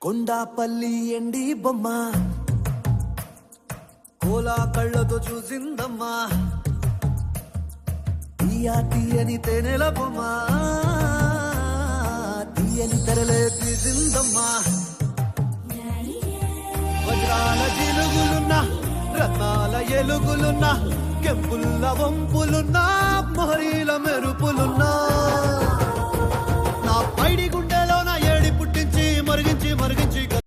కొండాపల్లి ఎండి బొమ్మ. కోలా కళ్ళతో చూసిందమ్మా. తీయా తీయని తెనెల బొమ్మ. తీయని తెరలే తీసిందమ్మా. వజ్రాల జిలుగులున్నా రత్నాల ఎలుగులున్నా కెంపుల్ల వంపులున్న మొహరీల మెరుపులున్నా